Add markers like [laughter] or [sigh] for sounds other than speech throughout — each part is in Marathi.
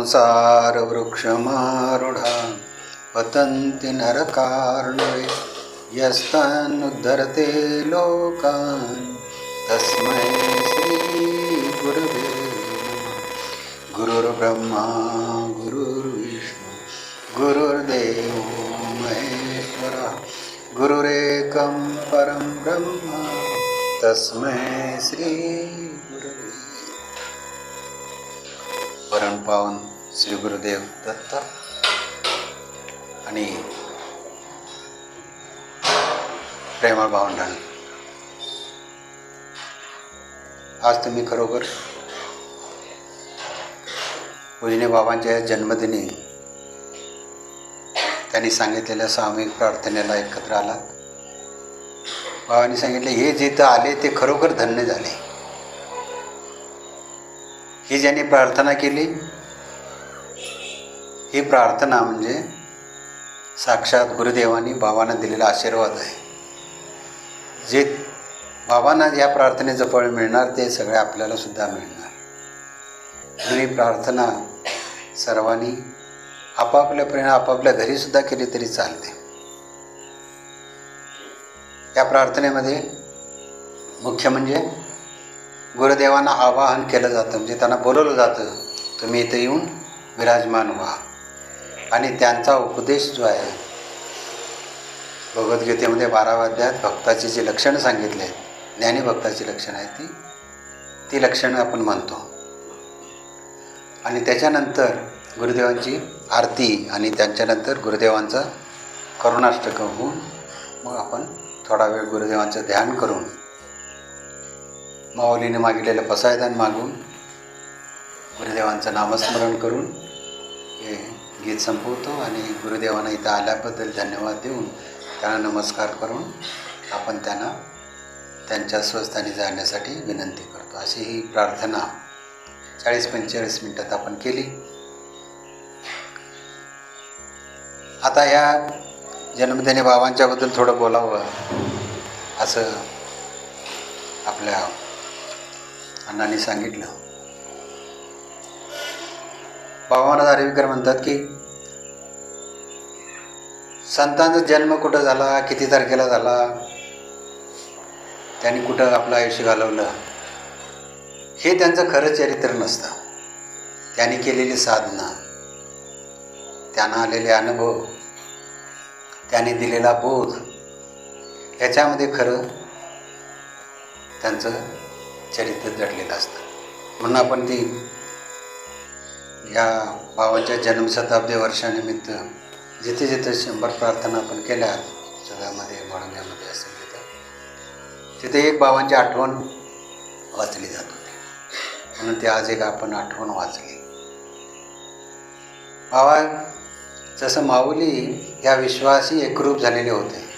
संसारवृक्षमारुढा पतन्ति नरकार्णवे यस्तानुद्धरते लोकान्। तस्मै श्रीगुरवे नमः। गुरुर्ब्रह्मा गुरुर्विष्णु गुरुर्देव महेश्वरः गुरुरेकं परं ब्रह्म। तस्मै श्री वरण पावन श्री गुरुदेव दत्त. आणि प्रेमळ भावंडण आज तुम्ही खरोखर पूजने बाबांच्या जन्मदिनी त्यांनी सांगितलेल्या सामूहिक प्रार्थनेला एकत्र आलात. बाबांनी सांगितले हे जिथं आले ते खरोखर धन्य झाले. ही ज्यांनी प्रार्थना केली ही प्रार्थना म्हणजे साक्षात गुरुदेवानी बाबांना दिलेला आशीर्वाद आहे. जे बाबांना या प्रार्थनेचं फळ मिळणार ते सगळे आपल्याला सुद्धा मिळणार. म्हणून ही प्रार्थना सर्वांनी आपापल्या प्रेरणा आपापल्या घरीसुद्धा केली तरी चालते. या प्रार्थनेमध्ये मुख्य म्हणजे गुरुदेवांना आवाहन केलं जातं म्हणजे त्यांना बोलवलं जातं तुम्ही इथं येऊन विराजमान व्हा. आणि त्यांचा उपदेश जो आहे भगवद्गीतेमध्ये बाराव्या अध्यायात भक्ताची जी लक्षणं सांगितली आहेत ज्ञानीभक्ताची लक्षणं आहेत ती ती लक्षणं आपण म्हणतो. आणि त्याच्यानंतर गुरुदेवांची आरती आणि त्यांच्यानंतर गुरुदेवांचा करुणाष्टकं होऊन मग आपण थोडा वेळ गुरुदेवांचं ध्यान करून माऊलीने मागितलेलं पसायदान मागून गुरुदेवांचं नामस्मरण करून हे गीत संपवतो आणि गुरुदेवांना इथं आल्याबद्दल धन्यवाद देऊन त्यांना नमस्कार करून आपण त्यांना त्यांच्या स्वस्थानी जाण्यासाठी विनंती करतो. अशी ही प्रार्थना चाळीस पंचेचाळीस मिनटात आपण केली. आता या जन्मदिनी बाबांच्याबद्दल थोडं बोलावं असं आपल्या अण्णांनी सांगितलं. बाबा महाराज आरेविकर म्हणतात की संतांचा जन्म कुठं झाला किती तारखेला झाला त्यांनी कुठं आपलं आयुष्य घालवलं हे त्यांचं खरं चरित्र नसतं. त्यांनी केलेली साधना त्यांना आलेले अनुभव त्यांनी दिलेला बोध याच्यामध्ये खरं त्यांचं चरित्र जडलेलं असतं. म्हणून आपण ती या बाबांच्या जन्मशताब्दी वर्षानिमित्त जिथे जिथे शंभर प्रार्थना आपण केल्या सगळ्यामध्ये मळंग्यामध्ये असेल तिथं तिथे एक बाबांची आठवण वाचली जात होती. म्हणून ते आज एक आपण आठवण वाचली. बाबा जसं माऊली या विश्वासी एकरूप झालेले होते.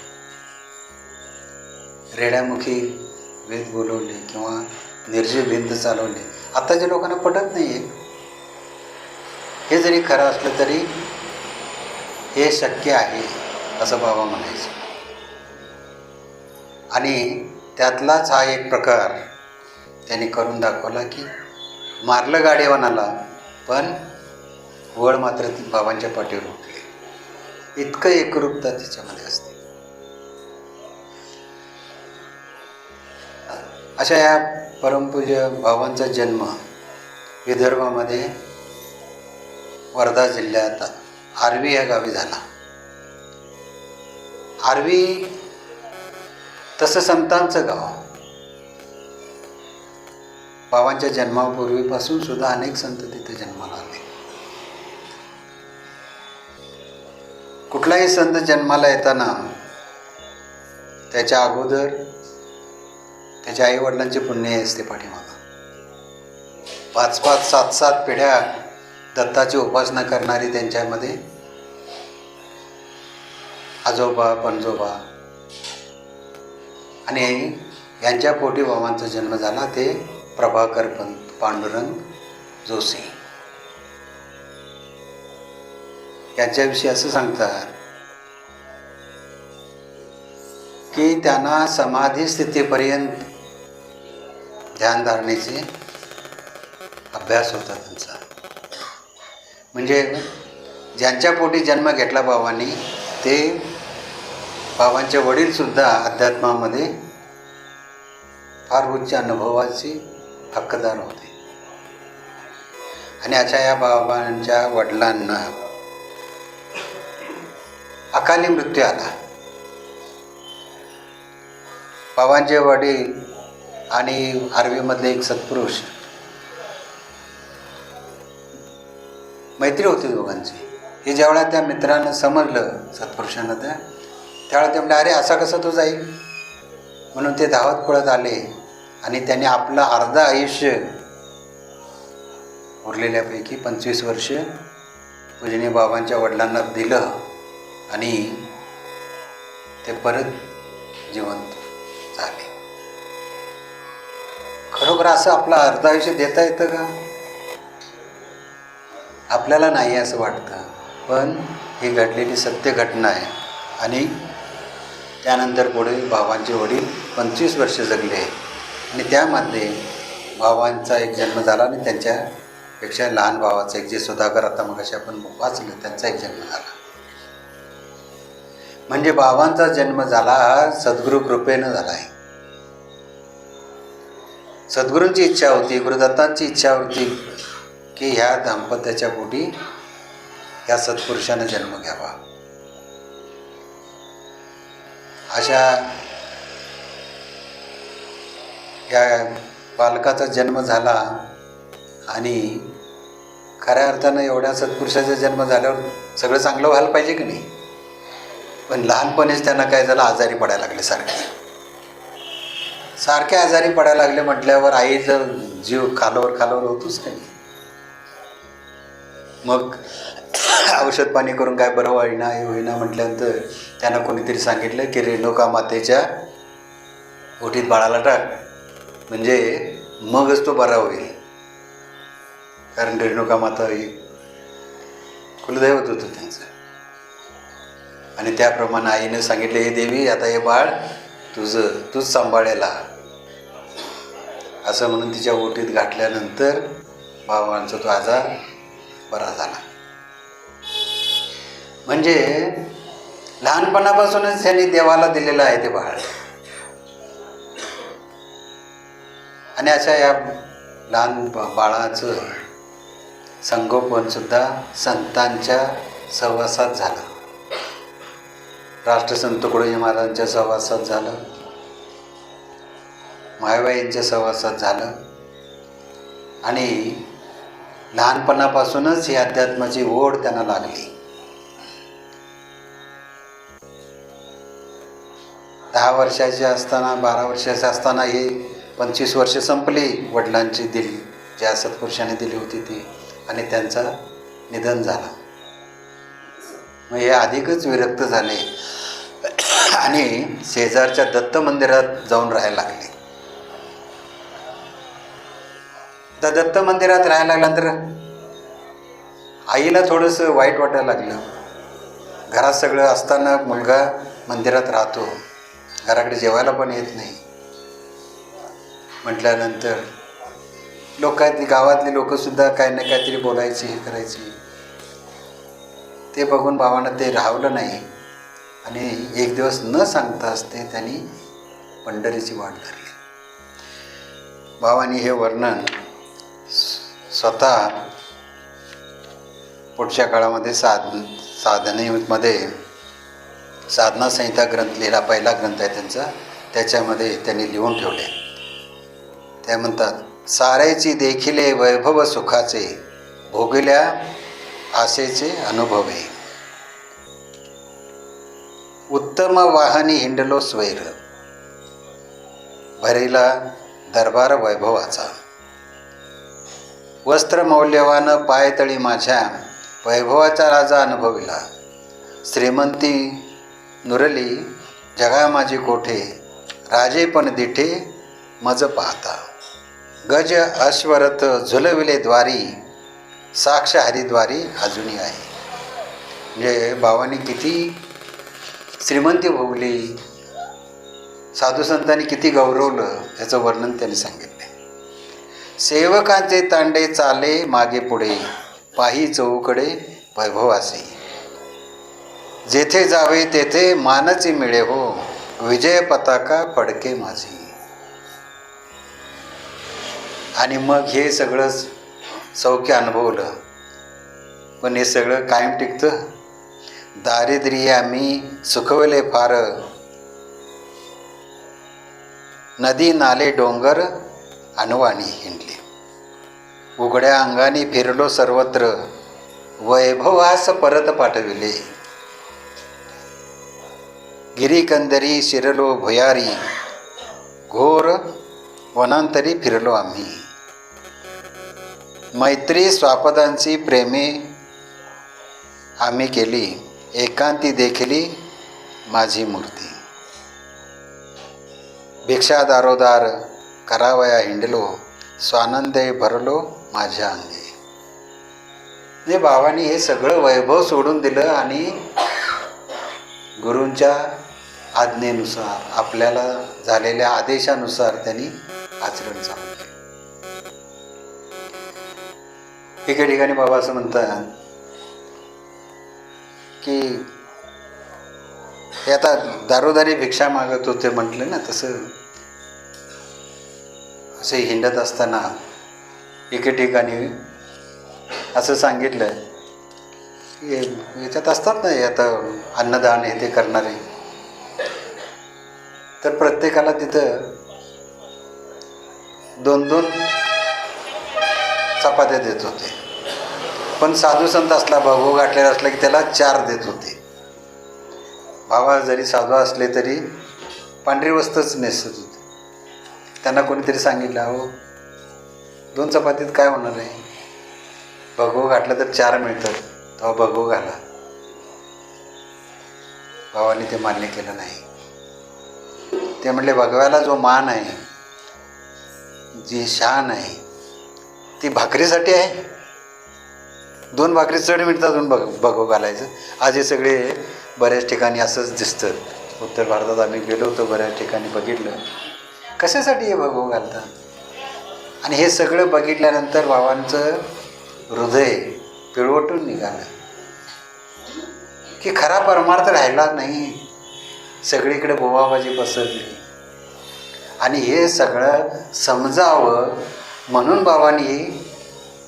रेड्यामुखी वेद बोलवले किंवा निर्जीव भिंत चालवले. आताच्या लोकांना पटत नाही आहे हे जरी खरं असलं तरी हे शक्य आहे असं बाबा म्हणायचं. आणि त्यातलाच हा एक प्रकार त्यांनी करून दाखवला की मारलं गाडीवानाला पण वळ मात्र ती बाबांच्या पाठीवर उठली. इतकं एकरूपता त्याच्यामध्ये असते. अशा या परमपूज्य भावांचा जन्म विदर्भामध्ये वर्धा जिल्ह्यात आर्वी या गावी झाला. आर्वी तसं संतांचं गाव. बाबांच्या जन्मापूर्वीपासून सुद्धा अनेक संत तिथे जन्माला आले. कुठलाही संत जन्माला येताना त्याच्या अगोदर त्याच्या आईवडिलांचे पुण्य असते पाठीमागं. पाच पाच सात सात पिढ्या दत्ताची उपासना करणारी त्यांच्यामध्ये आजोबा पणजोबा आणि यांच्या पोटी बाबांचा जन्म झाला ते प्रभाकर पंत पांडुरंग जोशी. याच्याविषयी असं सांगतात की त्यांना समाधी स्थितीपर्यंत ध्यानधारणेचे अभ्यास होता त्यांचा. म्हणजे ज्यांच्या पोटी जन्म घेतला बाबांनी ते बाबांचे वडीलसुद्धा अध्यात्मामध्ये फार उच्च अनुभवाचे हक्कदार होते. आणि अशा या बाबांच्या वडिलांना अकाली मृत्यू आला. बाबांचे वडील आणि आर्वीमधले एक सत्पुरुष. मैत्री होती दोघांची. हे ज्यावेळा त्या मित्रानं समजलं सत्पुरुषांना त्या त्यावेळेला ते म्हणले अरे असा कसा तो जाईल? म्हणून ते धावत पळत आले आणि त्यांनी आपलं अर्ध आयुष्य उरलेल्यापैकी पंचवीस वर्ष पूजनीय बाबांच्या वडिलांना दिलं आणि ते परत जिवंत झाले. खरोखर असं आपलं अर्ध आयुष्य देता येतं का? आपल्याला नाही असं वाटतं. पण ही घडलेली सत्य घटना आहे. आणि त्यानंतर पुढे भावांचे वडील पंचवीस वर्ष जगले. आणि त्यामध्ये भावांचा एक जन्म झाला आणि त्यांच्यापेक्षा लहान भावाचा एक जे सुधाकर आता मग आपण वाचलं त्यांचा एक जन्म झाला. म्हणजे भावांचा जन्म झाला हा सद्गुरू कृपेनं झाला आहे. सद्गुरूंची इच्छा होती गुरुदत्तांची इच्छा होती की ह्या दाम्पत्याच्या पोटी या सत्पुरुषानं जन्म घ्यावा. अशा या बालकाचा जन्म झाला आणि खऱ्या अर्थानं एवढ्या सत्पुरुषाचा जन्म झाल्यावर सगळं चांगलं व्हायला पाहिजे की नाही? पण लहानपणीच त्यांना काय झालं आजारी पडायला लागले सारखे. सारखे आजारी पडायला लागले म्हटल्यावर आईचं जीव खालावर खालावर होतोच नाही मग औषध पाणी करून काय बरं होईना हे होईना म्हटल्यानंतर त्यांना कोणीतरी सांगितलं की रेणुका मातेच्या ओठीत बाळाला टाक. म्हणजे मगच तो बरा होईल. कारण रेणुका माता ही कुलदैवत होतं त्यांचं. आणि त्याप्रमाणे आईनं सांगितलं हे देवी आता हे बाळ तुझं तूच सांभाळायला. असं म्हणून तिच्या ओटीत गाठल्यानंतर बाबांचा तो आजार बरा झाला. म्हणजे लहानपणापासूनच त्यांनी देवाला दिलेलं आहे ते बाळ. आणि अशा या लहान बाळाचं संगोपनसुद्धा संतांच्या सहवासात झालं. राष्ट्रसंत तुकडोजी महाराजांच्या सहवासात झालं. मायबाईंच्या सहवासात झालं. आणि लहानपणापासूनच ही अध्यात्माची ओढ त्यांना लागली. दहा वर्षाचे असताना बारा वर्षाचे असताना ही पंचवीस वर्ष संपली वडिलांची दिली ज्या सत्पुरुषाने दिली होती ती. आणि त्यांचा निधन झाला. मग हे अधिकच विरक्त झाले. आणि शेजारच्या दत्त मंदिरात जाऊन राहायला लागले. तर दत्त मंदिरात राहायला लागल्यानंतर आईला थोडंसं वाईट वाटायला लागलं. घरात सगळं असताना मुलगा मंदिरात राहतो. घराकडे जेवायला पण येत नाही. म्हटल्यानंतर लोकांतली गावातली लोकंसुद्धा काही ना काहीतरी बोलायची हे करायची. ते बघून भावांना ते राहवलं नाही. आणि एक दिवस न सांगता असते त्यांनी पंढरीची वाट धरली. भावानी हे वर्णन स्वतः पुढच्या काळामध्ये साध साधनेमध्ये साधना संहिता ग्रंथ लिहिला पहिला ग्रंथ आहे त्यांचा. त्याच्यामध्ये त्यांनी लिहून ठेवले. त्या म्हणतात सारायची देखिले वैभव सुखाचे भोगल्या आशेचे अनुभवे. उत्तम वाहनी हिंडलो स्वैर भरिला दरबार वैभवाचा. वस्त्र मौल्यवान पायतळी माझ्या वैभवाचा राजा अनुभविला. श्रीमंती नुरली जगा माझी कोठे? राजे पण दिठे मज पाहता. गज अश्वरथ झुलविले द्वारी साक्ष हरिद्वारी अजूनही आहे. म्हणजे भावानी किती श्रीमंती भोगली साधू संतांनी किती गौरवलं याचं वर्णन त्यांनी सांगितलं. सेवकांचे तांडे चाले मागे पुढे पाही चौकडे वैभवासी. जेथे जावे तेथे मानची मिळे हो विजय पताका फडके माझी. आणि मग हे सगळंच सौख्य अनुभवलं. पण हे सगळं कायम टिकतं. दारिद्र्य आम्ही सुखवले फार. नदी नाले डोंगर अनवाणी हिंडले. उघड्या अंगाने फिरलो सर्वत्र. वैभवास परत पाठविले. गिरीकंदरी शिरलो भुयारी. घोर वनांतरी फिरलो आम्ही. मैत्री स्वापदांची प्रेमे आम्ही केली. एकांती देखली माझी मूर्ती. भिक्षा दारोदार करावया हिंडलो स्वानंदे भरलो माझ्या अंगी. म्हणजे बाबांनी हे सगळं वैभव सोडून दिलं आणि गुरूंच्या आज्ञेनुसार आपल्याला झालेल्या आदेशानुसार त्यांनी आचरण चालू केलं. एका ठिकाणी बाबा असं म्हणतात की हे आता दारोदारी भिक्षा मागत होते म्हटलं ना तसं. असे हिंडत असताना एके ठिकाणी असं सांगितलं याच्यात असतात ना आता अन्नदान हे ते करणारे. तर प्रत्येकाला तिथं दोन दोन चपात्या देत होते. पण साधू संत असला भाऊ गाठलेला असला की त्याला चार देत होते. भावा जरी साधू असले तरी पांढरी वस्त्रच नेसत होते. त्यांना कोणीतरी सांगितलं अहो दोन चपातीत काय होणार आहे? भगव घातलं तर चार मिळतात. तेव्हा भगव घाला. भावाने ते मान्य केलं नाही. ते म्हणले भगव्याला जो मान आहे जी शान आहे ती भाकरीसाठी आहे? दोन भाकरी चढ मिळतात दोन बघ बघू घालायचं. आज हे सगळे बऱ्याच ठिकाणी असंच दिसतं. उत्तर भारतात आम्ही गेलो होतो बऱ्याच ठिकाणी बघितलं. कशासाठी हे बघू घालतात? आणि हे सगळं बघितल्यानंतर बाबांचं हृदय पिळवटून निघालं. की खरा परमार्थ राहिला नाही. सगळीकडे बोवाबाजी पसरली. आणि हे सगळं समजावं म्हणून बाबांनी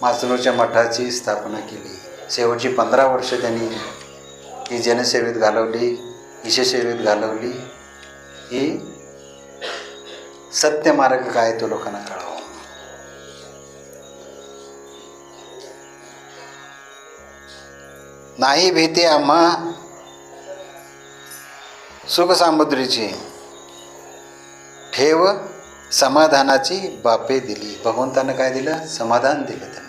माचलोच्या मठाची स्थापना केली. शेवटची पंधरा वर्ष त्यांनी ही जनसेवेत घालवली ईशसेवेत घालवली. ही सत्य मार्ग काय तो लोकांना कळावं. नाही भीती आम्हा सुखसामुद्रीची. ठेव समाधानाची बापे दिली. भगवंतानं काय दिलं? समाधान दिलं त्यानं.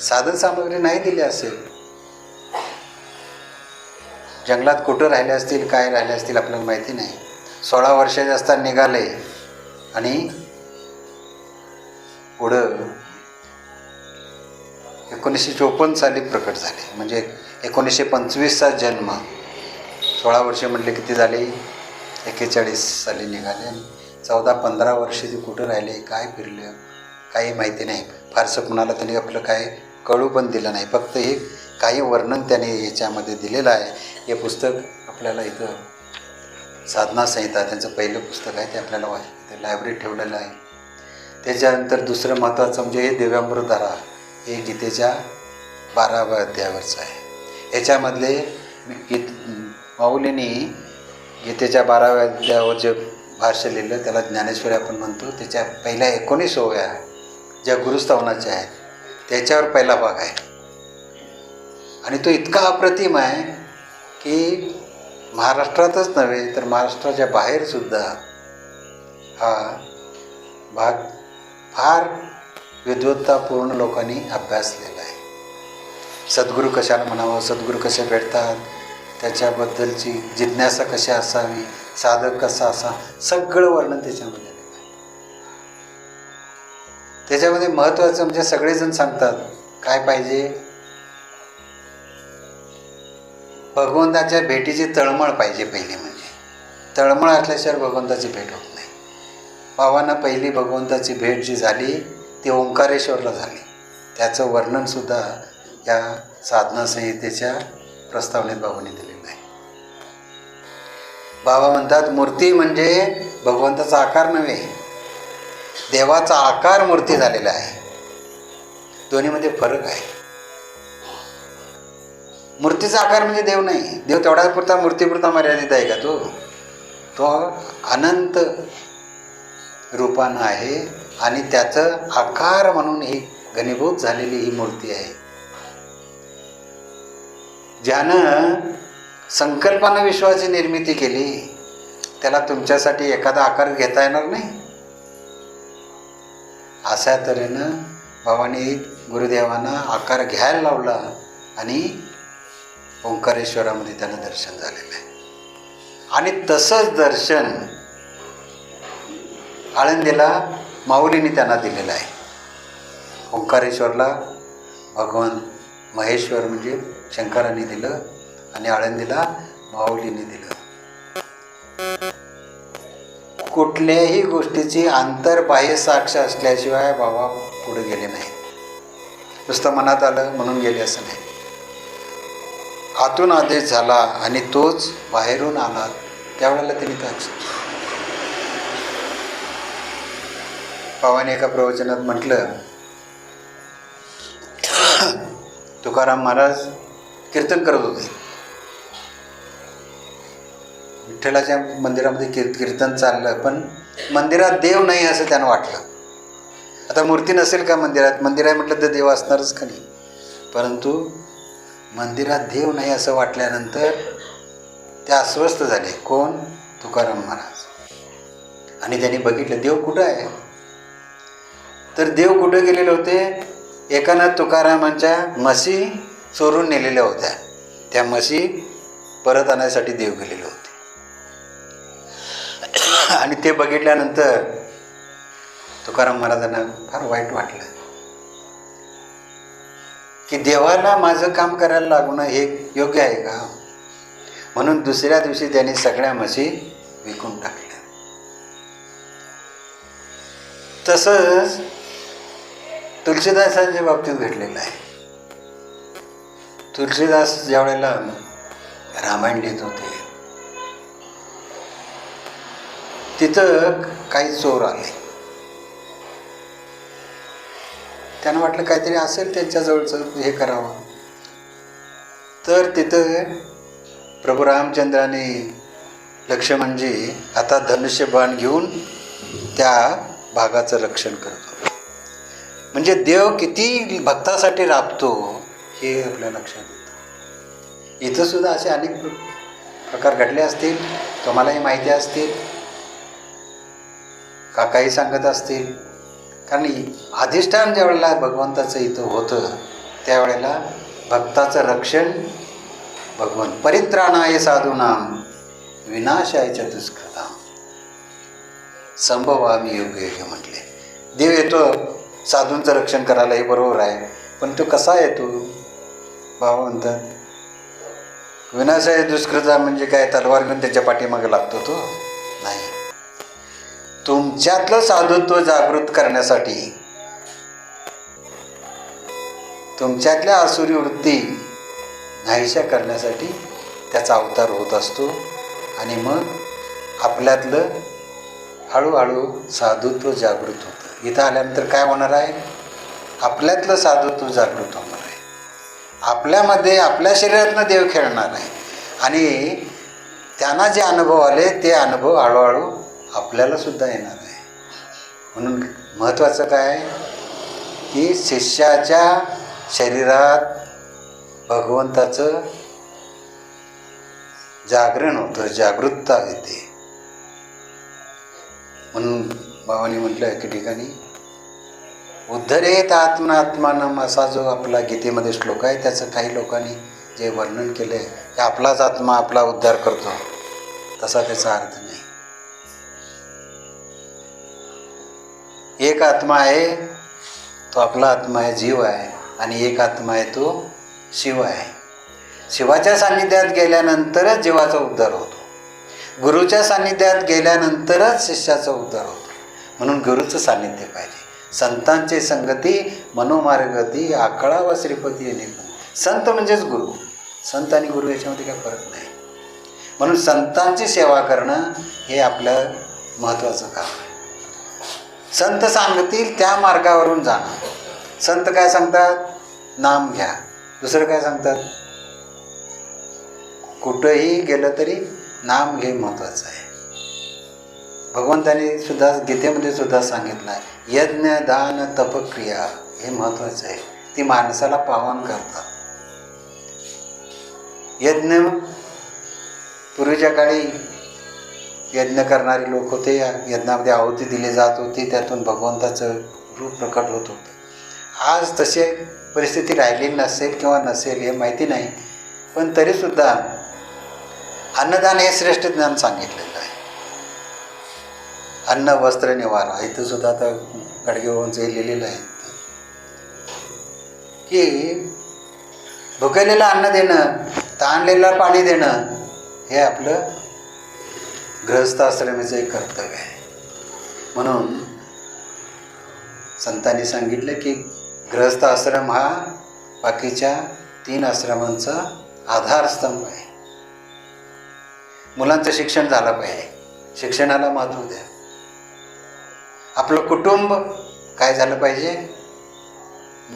साधन सामग्री नाही दिली असेल. जंगलात कुठं राहिले असतील काय राहिले असतील आपल्याला माहिती नाही. सोळा वर्षाचे असताना निघाले. आणि पुढं एकोणीसशे चोपन्न साली प्रकट झाले. म्हणजे एकोणीसशे पंचवीसचा जन्म. सोळा वर्षे म्हटले किती झाले? एक्केचाळीस साली निघाले. आणि चौदा पंधरा वर्ष ते कुठं राहिले? काय फिरलं? काही माहिती नाही. फारसं कुणाला त्यांनी आपलं काय कळू पण दिलं नाही. फक्त हे काही वर्णन त्याने याच्यामध्ये दिलेलं आहे. हे पुस्तक आपल्याला इथं साधना संहिता त्यांचं पहिलं पुस्तक आहे ते आपल्याला वा लायब्ररी लायब्ररीत ठेवलेलं आहे. त्याच्यानंतर दुसरं महत्त्वाचं म्हणजे हे दिव्यांबरधारा हे गीतेच्या बाराव्या अध्यायावरचं आहे. याच्यामधले गीत माऊलींनी गीतेच्या बाराव्या अध्यायावर जे भाष्य लिहिलं त्याला ज्ञानेश्वरी आपण म्हणतो त्याच्या पहिल्या एकोणीस ओव्या ज्या गुरुस्थावनाच्या आहेत त्याच्यावर पहिला भाग आहे. आणि तो इतका अप्रतिम आहे की महाराष्ट्रातच नव्हे तर महाराष्ट्राच्या बाहेरसुद्धा हा भाग फार विद्वत्तापूर्ण लोकांनी अभ्यासलेला आहे. सद्गुरू कशाला म्हणावं? सद्गुरू कसे भेटतात? त्याच्याबद्दलची जिज्ञासा कशी असावी? साधक कसा असा? सगळं वर्णन त्याच्यामध्ये त्याच्यामध्ये महत्त्वाचं म्हणजे सगळेजण सांगतात काय पाहिजे? भगवंताच्या भेटीची तळमळ पाहिजे पहिली म्हणजे. तळमळ असल्याशिवाय भगवंताची भेट होत नाही बाबांना पहिली भगवंताची भेट जी झाली ती ओंकारेश्वरला झाली. त्याचं वर्णनसुद्धा या साधनासंहितेच्या प्रस्तावनेत बाबांनी दिलेलं आहे. बाबा म्हणतात मूर्ती म्हणजे भगवंताचा आकार नव्हे देवाचा आकार मूर्ती झालेला आहे. दोन्हीमध्ये फरक आहे. मूर्तीचा आकार म्हणजे देव नाही देव तेवढ्यापुरता मूर्तीपुरता मर्यादित आहे का तो? तो अनंत रूपानं आहे आणि त्याचं आकार म्हणून ही घनीभूत झालेली ही मूर्ती आहे. ज्यानं संकल्पानं विश्वाची निर्मिती केली त्याला तुमच्यासाठी एखादा आकार घेता येणार नाही. अशा तऱ्हेनं भवानी गुरुदेवांना आकार घ्यायला लावला आणि ओंकारेश्वरामध्ये त्यांना दर्शन झालेलं आहे. आणि तसंच दर्शन आळंदीला माऊलीने त्यांना दिलेलं आहे. ओंकारेश्वरला भगवान महेश्वर म्हणजे शंकराने दिलं आणि आळंदीला माऊलीने दिलं. कुठल्याही गोष्टीची आंतरबाह्य साक्ष असल्याशिवाय बाबा पुढे गेले नाही नुसतं मनात आलं म्हणून गेले असं नाही. आतून आदेश झाला आणि तोच बाहेरून आला त्यावेळेला त्यांनी काय बाबाने एका प्रवचनात म्हटलं तुकाराम महाराज कीर्तन करत होते. विठ्ठलाच्या मंदिरामध्ये कीर कीर्तन चाललं पण मंदिरात देव नाही असं त्यांना वाटलं. आता मूर्ती नसेल का मंदिरात? मंदिर आहे म्हटलं तर देव असणारच का नाही? परंतु मंदिरात देव नाही असं वाटल्यानंतर ते अस्वस्थ झाले. कोण? तुकाराम महाराज. आणि त्यांनी बघितलं देव कुठं आहे? तर देव कुठं गेलेले होते? एकानाथ तुकारामांच्या म्हशी चोरून नेलेल्या होत्या. त्या म्हशी परत आणण्यासाठी देव गेलेले होते. [coughs] आणि ते बघितल्यानंतर तुकाराम महाराजांना फार वाईट वाटलं. की देवाला माझं काम करायला लागणं हे योग्य आहे का? म्हणून दुसऱ्या दिवशी त्यांनी सगळ्या म्हशी विकून टाकल्या. तसंच तुलसीदासांच्या बाबतीत घडलेलं आहे. तुलसीदास ज्या वेळेला रामायण लिहित होते तिथं काही चोर आले. त्यांना वाटलं काहीतरी असेल त्यांच्याजवळचं हे करावं. तर तिथं प्रभू रामचंद्राने लक्ष म्हणजे आता धनुष्यबाण घेऊन त्या भागाचं रक्षण करतो म्हणजे देव किती भक्तासाठी राबतो हे आपल्या लक्षात येतं. इथं सुद्धा असे अनेक प्रकार घडले असतील तुम्हालाही माहिती असतील काकाही सांगत असतील. कारण अधिष्ठान ज्या वेळेला भगवंताचं इथं होतं त्यावेळेला भक्ताचं रक्षण भगवान परित्राणाय साधूनाम विनाशायच्या दुष्कृताम संभव योग्य योग्य म्हटले. देव येतो. साधूंचं रक्षण करायला हे बरोबर आहे. पण तो कसा येतो भाऊ म्हणतात विनाशाय दुष्कृता म्हणजे काय? तलवार घेऊन त्याच्या पाठीमागे लागतो तो? नाही. तुमच्यातलं साधुत्व जागृत करण्यासाठी तुमच्यातल्या आसुरी वृत्ती नाहीशा करण्यासाठी त्याचा अवतार होत असतो आणि मग आपल्यातलं हळूहळू साधुत्व जागृत होतं. इथं आल्यानंतर काय होणार आहे? आपल्यातलं साधुत्व जागृत होणार आहे. आपल्यामध्ये आपल्या शरीरातनं देव खेळणार आहे. आणि त्यांना जे अनुभव आले ते अनुभव हळूहळू आपल्याला सुद्धा येणार आहे. म्हणून महत्त्वाचं काय? की शिष्याच्या शरीरात भगवंताचं जागरण होतं जागृतता येते. म्हणून भावाने म्हटलं एके ठिकाणी उद्धरेत आत्मनात्मानम असा जो आपला गीतेमध्ये श्लोक आहे त्याचं काही लोकांनी जे वर्णन केलं आहे की आपलाच आत्मा आपला उद्धार करतो. तसा त्याचा अर्थ नाही. एक आत्मा आहे तो आपला आत्मा आहे जीव आहे आणि एक आत्मा आहे तो शिव आहे. शिवाच्या सान्निध्यात गेल्यानंतरच जीवाचा उद्धार होतो. गुरुच्या सान्निध्यात गेल्यानंतरच शिष्याचा उद्धार होतो. म्हणून गुरुचं सान्निध्य पाहिजे. संतांची संगती मनोमार्गती आकळा व श्रीपती येणे संत म्हणजेच गुरु. संत आणि गुरु याच्यामध्ये काही फरक नाही. म्हणून संतांची सेवा करणं हे आपलं महत्त्वाचं काम आहे. संत सांगतील त्या मार्गावरून जाणं संत काय सांगतात? नाम घ्या. दुसरं काय सांगतात? कुठंही गेलं तरी नाम घे महत्त्वाचं आहे. भगवंताने सुद्धा गीतेमध्ये सुद्धा सांगितलं आहे यज्ञ दान तपक्रिया हे महत्त्वाचं आहे. ती माणसाला पावन करतात. यज्ञ पूर्वीच्या काळी यज्ञ करणारे लोक होते. या यज्ञामध्ये आहुती दिली जात होती. त्यातून भगवंताचं रूप प्रकट होत होतं. आज तसे परिस्थिती राहिलेली नसेल किंवा नसेल हे माहिती नाही पण तरीसुद्धा अन्नदान हे श्रेष्ठ ज्ञान सांगितलेलं आहे. अन्न वस्त्र निवारा इथं सुद्धा आता गडगेवांचं लिहिलेलं आहे. की भुकेलेलं अन्न देणं ताणलेलं पाणी देणं हे आपलं गृहस्थ आश्रमाचं एक कर्तव्य आहे. म्हणून संतांनी सांगितलं की गृहस्थ आश्रम हा बाकीच्या तीन आश्रमांचा आधारस्तंभ आहे. मुलांचं शिक्षण झालं पाहिजे. शिक्षणाला महत्त्व द्या. आपलं कुटुंब काय झालं पाहिजे?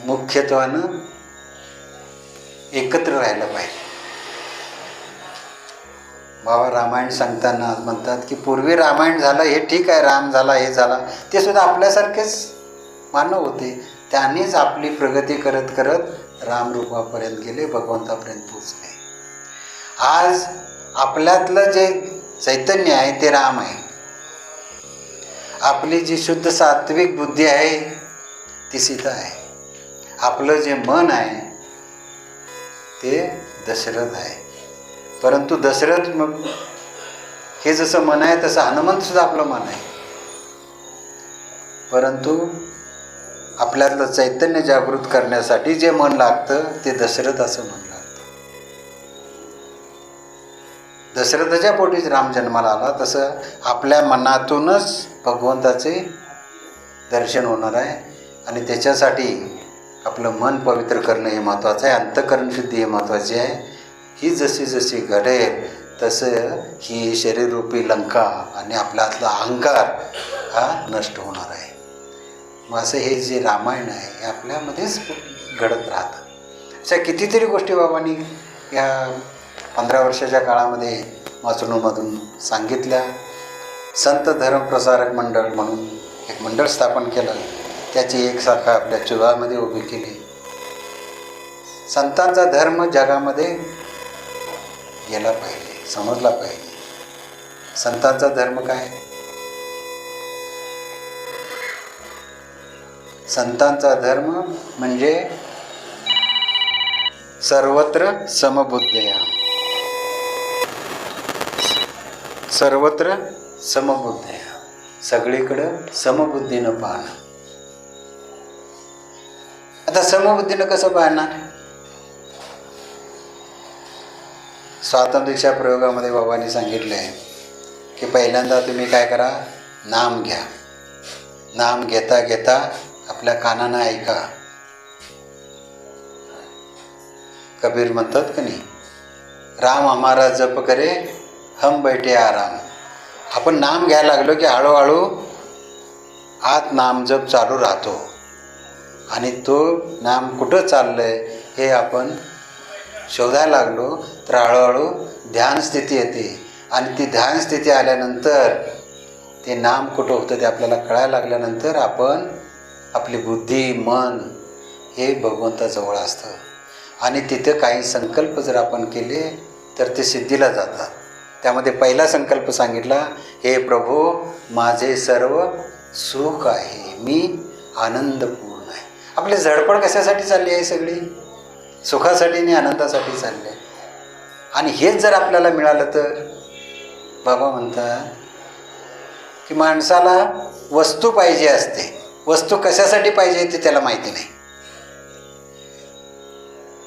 मुख्यत्वानं एकत्र राहिलं पाहिजे. बाबा रामायण सांगताना म्हणतात की पूर्वी रामायण झालं हे ठीक आहे राम झाला हे झाला. ते सुद्धा आपल्यासारखेच मानव होते. त्यांनीच आपली प्रगती करत करत रामरूपापर्यंत गेले भगवंतापर्यंत पोचले आज आपल्यातलं जे चैतन्य आहे ते राम आहे. आपली जी शुद्ध सात्विक बुद्धी आहे ती सीता आहे. आपलं जे मन आहे ते दशरथ आहे. परंतु दशरथ मग हे जसं मन आहे तसं हनुमंतसुद्धा आपलं मन आहे. परंतु आपल्यातलं चैतन्य जागृत करण्यासाठी जे मन लागतं ते दशरथ असं मन दशरथाच्या पोटीच राम जन्माला आला. तसं आपल्या मनातूनच भगवंताचे दर्शन होणार आहे. आणि त्याच्यासाठी आपलं मन पवित्र करणं हे महत्त्वाचं आहे. अंतकरण शुद्धी हे महत्त्वाची आहे. ही जशी जशी घडेल तसं ही शरीररूपी लंका आणि आपल्यातला अहंकार हा नष्ट होणार आहे. मग असं हे जे रामायण आहे हे आपल्यामध्येच घडत राहतं. अशा कितीतरी गोष्टी बाबांनी या पंधरा वर्षाच्या काळामध्ये वाचणूमधून सांगितल्या. संत धर्मप्रसारक मंडळ म्हणून एक मंडळ स्थापन केलं. त्याची एक शाखा आपल्या चुलामध्ये उभी केली. संतांचा धर्म जगामध्ये गेला पाहिजे समजला पाहिजे. संतांचा धर्म काय? संतांचा धर्म म्हणजे सर्वत्र समबुद्धया. सर्वत्र समबुद्धी. सगळीकडं समबुद्धीनं पाहणं. आता समबुद्धीनं कसं पाहणार? स्वातंत्र्याच्या प्रयोगामध्ये बाबांनी सांगितलं आहे की पहिल्यांदा तुम्ही काय करा? नाम घ्या. नाम घेता घेता आपल्या कानानं ऐका. कबीर म्हणतात का नाही? राम हमारा जप करे हम बैठे आराम. आपण नाम घ्यायला लागलो की हळूहळू आत नाम जप चालू राहतो. आणि तो नाम कुठं चाललं आहे हे आपण शोधायला लागलो तर हळूहळू ध्यानस्थिती येते. आणि ती ध्यानस्थिती आल्यानंतर ते नाम कुठं होतं ते आपल्याला कळायला लागल्यानंतर आपण आपली बुद्धी मन हे भगवंताजवळ असतं. आणि तिथं काही संकल्प जर आपण केले तर ते सिद्धीला जातात. त्यामध्ये पहिला संकल्प सांगितला हे प्रभू माझे सर्व सुख आहे. मी आनंदपूर्ण आहे. आपली झडपड कशासाठी चालली आहे सगळी? सुखासाठी आणि आनंदासाठी चालली आहे. आणि हेच जर आपल्याला मिळालं तर? बाबा म्हणतात की माणसाला वस्तू पाहिजे असते. वस्तू कशासाठी पाहिजे ते त्याला माहिती नाही.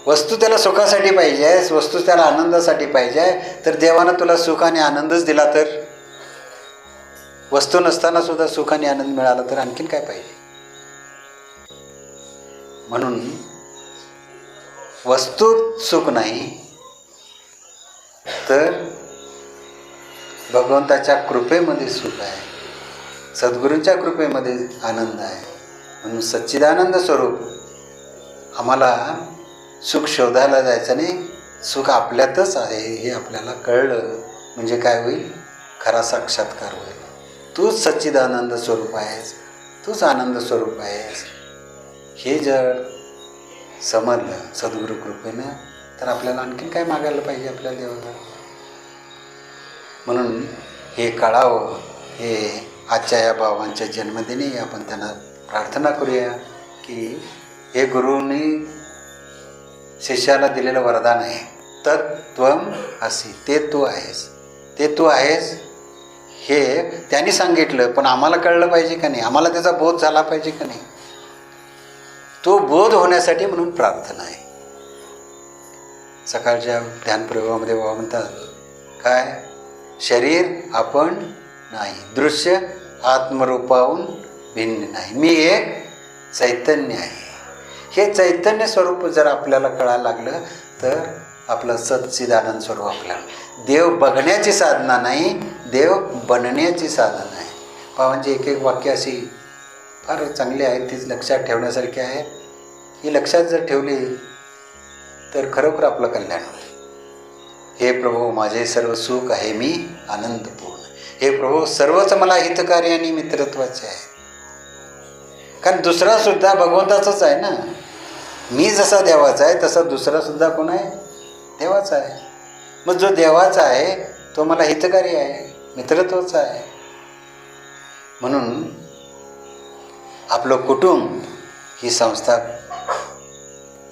वस्तू त्याला सुखासाठी पाहिजे आहे वस्तू त्याला आनंदासाठी पाहिजे आहे तर देवानं तुला सुख आणि आनंदच दिला तर? वस्तू नसताना सुद्धा सुख आणि आनंद मिळाला तर आणखीन काय पाहिजे? म्हणून वस्तूत सुख नाही तर भगवंताच्या कृपेमध्ये सुख आहे. सद्गुरूंच्या कृपेमध्ये आनंद आहे. म्हणून सच्चिदानंद स्वरूप आम्हाला सुख शोधायला जायचं नाही. सुख आपल्यातच आहे हे आपल्याला कळलं. म्हणजे काय होईल? खरा साक्षात्कार होईल. तूच सच्चिदानंद स्वरूप आहेस. तूच आनंद स्वरूप आहेस. हे जर समजलं सद्गुरू कृपेनं तर आपल्याला आणखीन काय मागायला पाहिजे आपल्या देवाला? म्हणून हे कळावं. हे आजच्या या भावांच्या जन्मदिनी आपण त्यांना प्रार्थना करूया की हे गुरुनी शिष्याला दिलेलं वरदान आहे. तत्त्वम असी. ते तू आहेस. ते तू आहेस हे त्यांनी सांगितलं पण आम्हाला कळलं पाहिजे का नाही? आम्हाला त्याचा बोध झाला पाहिजे का नाही? तो बोध होण्यासाठी म्हणून प्रार्थना आहे. सकाळच्या ध्यानप्रयोगामध्ये बाबा म्हणतात काय? शरीर आपण नाही. दृश्य आत्मरूपाहून भिन्न नाही. मी एक चैतन्य आहे. हे चैतन्य स्वरूप जर आपल्याला कळायला लागलं तर आपलं सच्चिदानंद स्वरूप आपल्याला देव बघण्याची साधना नाही देव बनण्याची साधना आहे पावांची एक एक वाक्य अशी फार चांगली आहेत तीच लक्षात ठेवण्यासारखी आहे. ही लक्षात जर ठेवली तर खरोखर आपलं कल्याण होईल. हे प्रभू माझे सर्व सुख आहे मी आनंदपूर्ण. हे प्रभू सर्वच मला हितकारी आणि मित्रत्वाचे आहे कारण दुसरा सुद्धा भगवंताचाच आहे ना? मी जसा देवाचा आहे तसा दुसरा सुद्धा कोण आहे? देवाचा आहे. मग जो देवाचा आहे तो मला हितकारी आहे मित्रत्वाचा आहे. म्हणून आपलं कुटुंब ही संस्था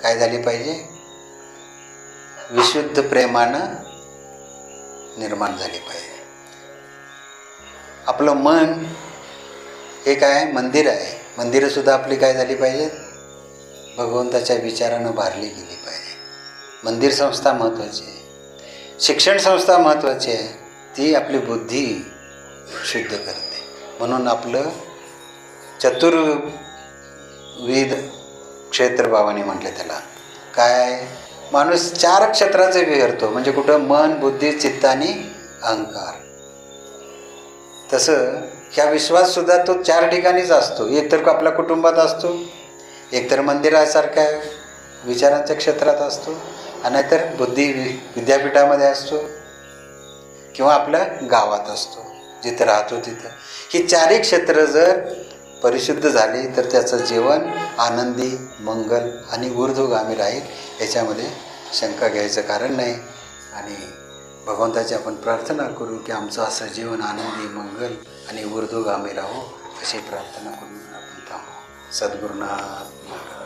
काय झाली पाहिजे? विशुद्ध प्रेमानं निर्माण झाली पाहिजे. आपलं मन हे काय मंदिर आहे. मंदिरंसुद्धा आपली काय झाली पाहिजेत? भगवंताच्या विचारानं भारली गेली पाहिजे. मंदिर संस्था महत्त्वाची आहे. शिक्षण संस्था महत्त्वाची आहे. ती आपली बुद्धी शुद्ध करते. म्हणून आपलं चतुर्विध क्षेत्र बाबाने म्हटलं त्याला. काय? माणूस चार क्षेत्राचे विहरतो. म्हणजे कुठं? मन बुद्धी चित्त आणि अहंकार. तसं ह्या विश्वाससुद्धा तो चार ठिकाणीच असतो. एक तर आपल्या कुटुंबात असतो. एकतर मंदिरासारख्या विचारांच्या क्षेत्रात असतो आणि नाहीतर बुद्धी वि विद्यापीठामध्ये असतो किंवा आपल्या गावात असतो जिथं राहतो तिथं. ही चारही क्षेत्र जर परिशुद्ध झाली तर त्याचं जीवन आनंदी मंगल आणि ऊर्ध्वगामी राहील याच्यामध्ये शंका घ्यायचं कारण नाही. आणि भगवंताची आपण प्रार्थना करू की आमचं असं जीवन आनंदी मंगल आणि ऊर्ध्वगामी राहो अशी प्रार्थना करू. सद्गुरुनाथ महाराज